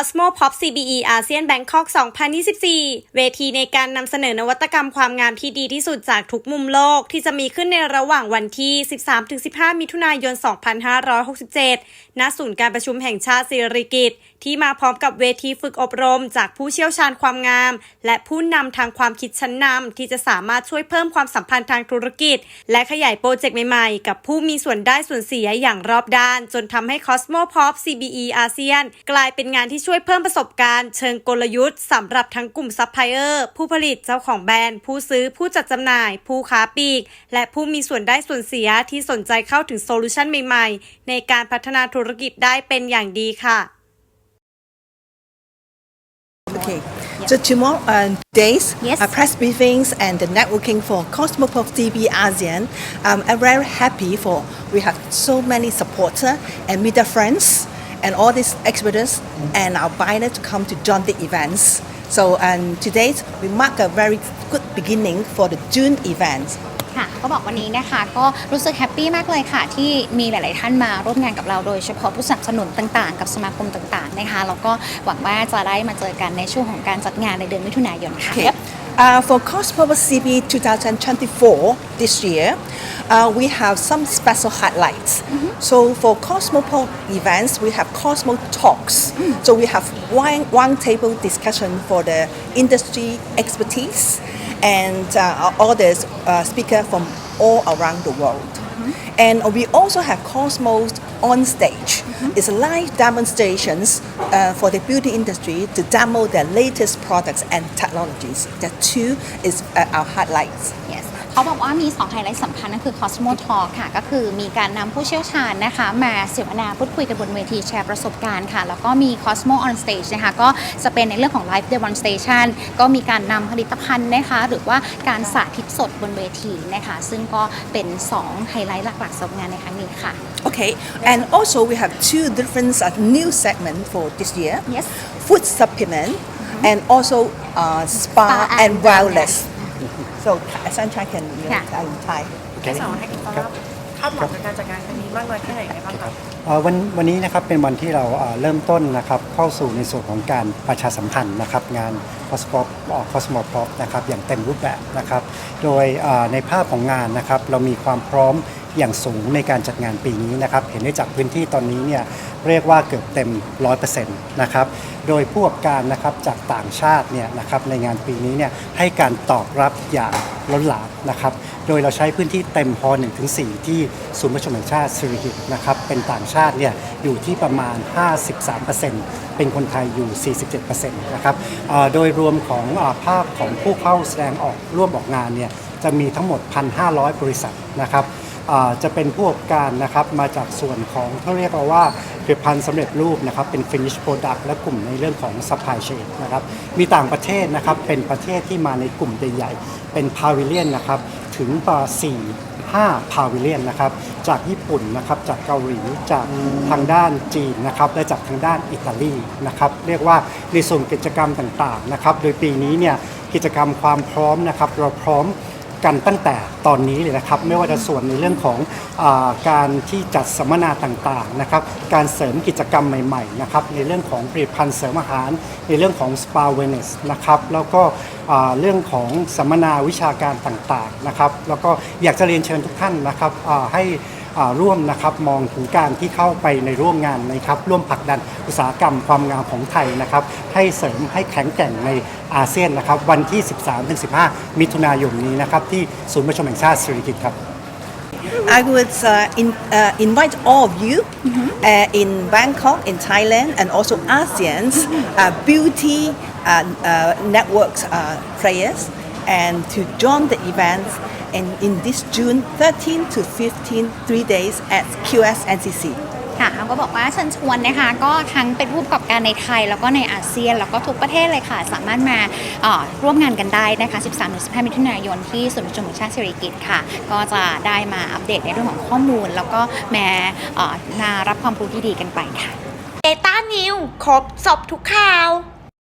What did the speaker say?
Cosmo Pop CBE อาเซียนแบงคอก 2024 เวทีในการนำเสนอนวัตกรรมความงามที่ดีที่สุดจากทุกมุมโลกที่จะมีขึ้นในระหว่างวันที่ 13-15 มิถุนายน 2567 ณ ศูนย์การประชุมแห่งชาติสิริกิติ์ที่มาพร้อมกับเวทีฝึกอบรม จากผู้เชี่ยวชาญความงาม และผู้นำทางความคิดชั้นนำที่จะสามารถช่วยเพิ่มความสัมพันธ์ทางธุรกิจ และขยายโปรเจกต์ใหม่ๆ กับผู้มีส่วนได้ส่วนเสียอย่างรอบด้าน จนทำให้ Cosmo Pop CBE อาเซียนกลายเป็นงานที่ช่วยเพิ่มประสบการณ์ เชิงกลยุทธ์สำหรับทั้งกลุ่มซัพพลายเออร์ผู้ผลิตเจ้าของแบรนด์ ผู้ซื้อผู้จัดจำหน่าย ผู้ค้าปลีก และผู้มีส่วนได้ส่วนเสียที่สนใจเข้าถึงโซลูชันใหม่ๆ ในการพัฒนาธุรกิจได้เป็นอย่างดีค่ะ Okay. So tomorrow uh, days Yes. uh, press briefings and the networking for Cosmopop DB ASEAN. Um, I'm very happy for we have so many supporter and media friends and all these experts and our buyer to come to join the events. So um, today we mark a very good beginning for the June event. ค่ะก็บอกวันนี้นะคะก็รู้สึกแฮปปี้มากเลยค่ะ ที่มีหลาย ๆ ท่านมาร่วมงานกับเราโดยเฉพาะผู้สนับสนุนต่าง ๆ กับสมาคมต่าง ๆ นะคะแล้วก็หวังว่าจะได้มาเจอกันในช่วงของการจัดงานในเดือนมิถุนายนค่ะ Okay. Uh, for Cosmopop CB 2024 this year, uh, we have some special highlights. So for Cosmopop events, we have Cosmo Talks. So we have one, one table discussion for the industry expertise and uh, all the uh, speaker from all around the world. And we also have Cosmos on stage. It's live demonstrations uh, for the beauty industry to demo their latest products and technologies. The two is uh, our highlights. Yes เขาบอกว่ามี 2 ไฮไลท์สำคัญนั่นคือ Cosmo Talk ค่ะ ก็คือมีการนำผู้เชี่ยวชาญนะคะ มาเสวนาพูดคุยกันบนเวทีแชร์ประสบการณ์ค่ะ แล้วก็มี Cosmo on Stage นะคะ ก็จะเป็นในเรื่องของ Live Demonstration ก็มีการนำผลิตภัณฑ์นะคะ หรือว่าการสาธิตสดบนเวทีนะคะ ซึ่งก็เป็น 2 ไฮไลท์หลักๆสำหรับงานในครั้งนี้ค่ะ Okay, and also we have two different uh, new segments for this year. Yes. Food supplement and also uh, spa, Spa and and wellness. So Sunshine can you know, Yeah. uh, Thai. ให้สาวให้คุณต้อนรับคาดหวังกับการจัดงานครั้งนี้มากน้อยแค่ไหนไงบ้างครับเอ่อวันวันนี้นะครับเป็นวันที่เราเอ่อเริ่มต้นนะครับเข้าสู่ในส่วนของการประชาสัมพันธ์นะครับงาน Cosmo Cosmo Pop นะครับอย่างเต็มรูปแบบนะครับโดยเอ่อในภาพของงานนะครับเรามีความพร้อม อย่างสูงในการจัดงานปีนี้นะครับ เห็นได้จากพื้นที่ตอนนี้เนี่ยเรียกว่าเกือบเต็ม 100%นะครับ โดยผู้ประกอบการนะครับจากต่างชาติเนี่ยนะครับในงานปีนี้เนี่ยให้การตอบรับอย่างล้นหลามนะครับ โดยเราใช้พื้นที่เต็มฮอ1ถึง4ที่ศูนย์ประชุมแห่งชาติสิริกิตนะครับ เป็นต่างชาติเนี่ยอยู่ที่ประมาณ 53%เป็นคนไทยอยู่ 47%นะครับโดยรวมของภาพของผู้เข้าแสดงออกร่วมออกงานเนี่ยจะมีทั้งหมด 1,500 บริษัทนะครับ จะเป็นผู้ประกอบการนะครับมาจากส่วนของเขาเรียกว่าผลิตภัณฑ์สำเร็จรูปนะครับเป็น finish product และกลุ่มในเรื่องของ supply chain นะครับมีต่างประเทศนะครับเป็นประเทศที่มาในกลุ่มใหญ่ๆเป็น pavilion นะครับถึงประ4 5 pavilion นะครับจากญี่ปุ่นนะครับจากเกาหลีจากทางด้านจีนนะครับและจากทางด้านอิตาลีนะครับเรียกว่าในส่วนกิจกรรมต่างๆนะครับโดยปีนี้เนี่ยกิจกรรมความพร้อมนะครับเราพร้อม กันตั้งแต่ตอนนี้เลยนะครับไม่ว่าจะส่วนในเรื่องของอการที่จัดสัมมนาต่างๆนะครับการเสริมกิจกรรมใหม่ๆนะครับในเรื่องของผลิตภัณฑ์เสริมอาหาร ในเรื่องของสปาเวนิสนะครับแล้วก็เรื่องของสัมมนาวิชาการต่างๆนะครับแล้วก็อยากจะเรียนเชิญทุกท่านนะครับให้ ร่วมนะครับมองถึงการที่เข้าไปในร่วมงานนะครับร่วมผลักดันอุตสาหกรรมความงามของไทยนะครับให้เสริมให้แข็งแกร่งในอาเซียนนะครับวันที่ 13-15 มิถุนายนนี้นะครับที่ศูนย์ประชุมแห่งชาติสิริกิติ์ครับ I would uh, in, uh, invite all of you uh, in Bangkok, in Thailand, and also ASEAN's uh, beauty uh, uh, networks uh, players, and to join the events in, in this June 13 to 15, three days at QS NCC. ค่ะเขาก็บอกว่าเชิญชวนนะคะ ก็ทั้งเป็นผู้ประกอบการในไทย แล้วก็ในอาเซียน แล้วก็ทุกประเทศเลยค่ะ สามารถมาเอ่อร่วมงานกันได้นะคะ 13-15 มิถุนายนที่ศูนย์ประชุมแห่งชาติสิริกิติ์ค่ะ ก็จะได้มาอัปเดตในเรื่องของข้อมูล แล้วก็แมาเอ่อมารับความรู้ที่ดีกันไปค่ะเดต้านิวครบสอบทุกข่าว